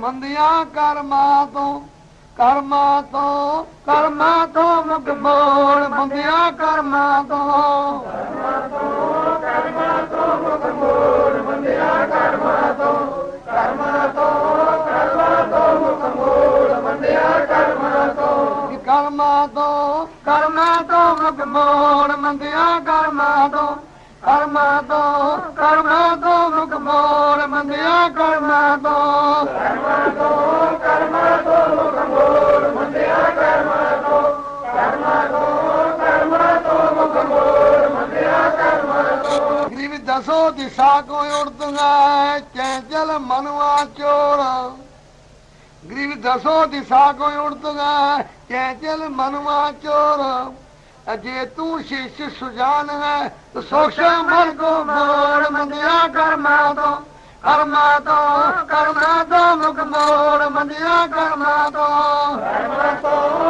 बंदिया कर्मा तो कर्मो कर्मिया ਕਰਮਾ ਤੋਂ कर्मो कर्मिया कर्मो कर्मो कर्म तो ਮੰਦਿਆ ਕਰਮਾ ਤੋਂ ਕਰਮਾ ਤੋਂ ਕਰਮਾ ਤੋਂ मुख बोल ਮੰਗਿਆ ਕਰਮਾ ਕਰਮਾਂ ਤੋਂ ਕਰਮਾਂ ਤੋਂ ਕਰਮਾਂ ਤੋਂ ਮੁਕੰਗੋਰ ਮੰਦਿਆ ਕਰਮਾਂ ਤੋਂ ਕਰਮਾਂ ਤੋਂ ਕਰਮਾਂ ਤੋਂ ਮੁਕੰਗੋਰ ਮੰਦਿਆ ਕਰਮਾਂ ਤੋਂ ਗਰੀਬ ਦਸੋ ਦਿਸ਼ਾ ਕੋਈ ਉੜਦੂਗਾ ਚੈਂਚਲ ਮਨਵਾ ਚੋਰ ਗਰੀਬ ਦਸੋ ਦਿਸ਼ਾ ਕੋਈ ਉੜਦੂਗਾ ਚੈਂਚਲ ਮਨਵਾ ਚੋਰ ਅਜੇ ਤੂੰ ਸ਼ੀਸ਼ ਸੁਜਾਨ ਹੈ ਸੋਖਸ਼ਾ ਮਨ ਕੋ ਮੋੜ ਮੰਗਿਆ ਕਰਮਾ ਤੋਂ ਕਰਮਾਂ ਤੋਂ ਕਰਮਾਂ ਤੋਂ ਮੁਖ ਮੋੜ ਮੰਨਿਆ ਕਰਮਾਂ ਤੋਂ ਕਰਮਾਂ ਤੋਂ